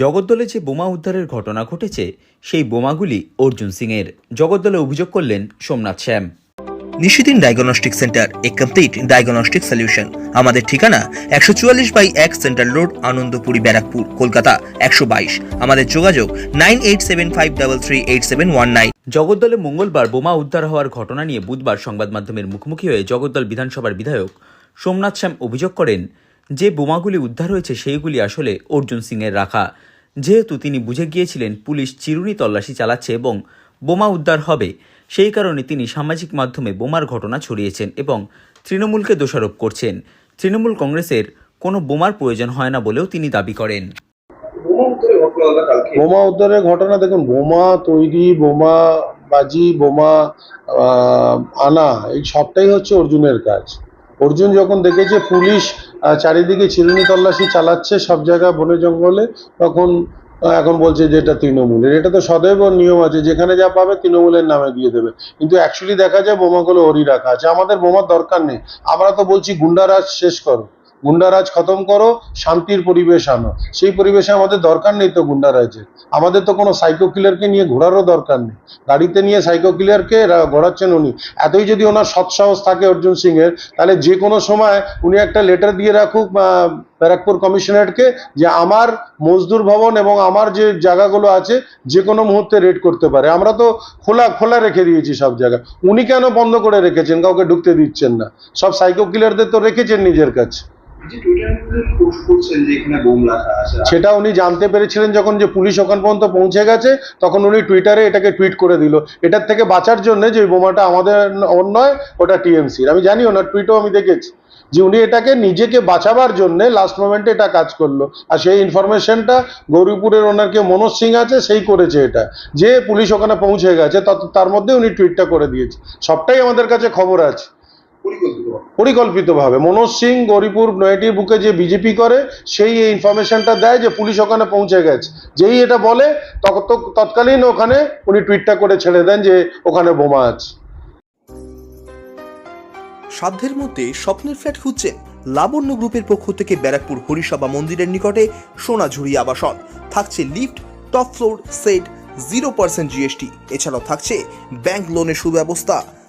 জগদ্দলে যে বোমা উদ্ধারের ঘটনা ঘটেছে সেই বোমাগুলি অর্জুন সিংয়ের। জগদ্দলে অভিযোগ করলেন সোমনাথ শ্যাম। নিশিদিন ডায়াগনস্টিক সেন্টার এ কমপ্লিট ডায়াগনস্টিক সলিউশন। আমাদের ঠিকানা একশো চুয়াল্লিশ বাই এক সেন্ট্রাল রোড আনন্দপুরি ব্যারাকপুর কলকাতা একশো বাইশ। আমাদের যোগাযোগ nine eight seven five double three eight seven one nine. জগদ্দলে মঙ্গলবার বোমা উদ্ধার হওয়ার ঘটনা নিয়ে বুধবার সংবাদ মাধ্যমের মুখোমুখি হয়ে জগদ্দল বিধানসভার বিধায়ক সোমনাথ শ্যাম অভিযোগ করেন যে বোমাগুলি উদ্ধার হয়েছে সেইগুলি আসলে অর্জুন সিংয়ের রাখা। যেহেতু তিনি বুঝে গিয়েছিলেন পুলিশ চিরুনি তল্লাশি চালাচ্ছে এবং বোমা উদ্ধার হবে, সেই কারণে তিনি সামাজিক মাধ্যমে বোমার ঘটনা ছড়িয়েছেন এবং তৃণমূলকে দোষারোপ করছেন। তৃণমূল কংগ্রেসের কোনো বোমার প্রয়োজন হয় না বলেও তিনি দাবি করেন। বোমা উদ্ধারের ঘটনা দেখুন, বোমা তৈরি, বোমা বাজি, বোমা আনা, এই সবটাই হচ্ছে অর্জুনের কাজ। অর্জুন যখন দেখেছে পুলিশ চারিদিকে চিরুনি তল্লাশি চালাচ্ছে সব জায়গায় বনে জঙ্গলে, তখন এখন বলছে যে এটা তৃণমূলের। এটা তো সদৈব নিয়ম আছে, যেখানে যা পাবে তৃণমূলের নামে দিয়ে দেবে। কিন্তু অ্যাকচুয়ালি দেখা যায় বোমাগুলো ওরই রাখা আছে। আমাদের বোমার দরকার নেই। আমরা তো বলছি গুন্ডারাজ শেষ করো। গুন্ডারাজ খতম করো, শান্তির পরিবেশ আনো। সেই পরিবেশে আমাদের দরকার নেই তো গুন্ডারাজের। আমাদের তো কোনো সাইকো কিলারকে নিয়ে ঘোরারও দরকার নেই। গাড়িতে নিয়ে সাইকো কিলারকে ঘোরাচ্ছেন উনি। এতই যদি ওনার সৎসাহস থাকে অর্জুন সিং এর তাহলে যে কোনো সময় উনি একটা লেটার দিয়ে রাখুক ব্যারাকপুর কমিশনারেটকে যে আমার মজদুর ভবন এবং আমার যে জায়গাগুলো আছে, যে কোনো মুহূর্তে রেড করতে পারে। আমরা তো খোলা খোলা রেখে দিয়েছি সব জায়গা। উনি কেন বন্ধ করে রেখেছেন? কাউকে ঢুকতে দিচ্ছেন না। সব সাইকো কিলারদের তো রেখেছেন নিজের কাছে। সেটা উনি জানতে পেরেছিলেন যখন যে পুলিশ ওখান পর্যন্ত পৌঁছে গেছে তখন উনি টুইটারে এটাকে টুইট করে দিল। এটার থেকে বাঁচার জন্য যে বোমাটা আমাদের নয় ওটা টিএমসির আমি জানি ওনার টুইটও আমি দেখেছি যে উনি এটাকে নিজেকে বাঁচাবার জন্য লাস্ট মোমেন্টে এটা কাজ করল। আর সেই ইনফরমেশনটা গৌরীপুরের ওনার কে মনোজ সিং আছে সেই করেছে এটা। যে পুলিশ ওখানে পৌঁছে গেছে তার মধ্যে উনি টুইটটা করে দিয়েছে। সবটাই আমাদের কাছে খবর আছে। পরিকল্পিতভাবে। মনোজ সিং, গৌরীপুর নয়টির বুকে যে বিজেপি করে, সেই এই ইনফরমেশনটা দেয় যে পুলিশ ওখানে পৌঁছে গেছে। যেই এটা বলে তৎকালীন ওখানে উনি টুইটটা করে ছেড়ে দেন যে ওখানে বোমা আছে। সাধ্যের মধ্যে স্বপ্নের ফ্ল্যাট খুঁজছেন লাবণ্য গ্রুপের পক্ষ থেকে ব্যারাকপুর হরিসভা মন্দিরের নিকটে সোনাঝুরি আবাসন। থাকছে lift, top floor, set zero percent GST এছাড়াও থাকছে ব্যাংক লোনের সুব্যবস্থা।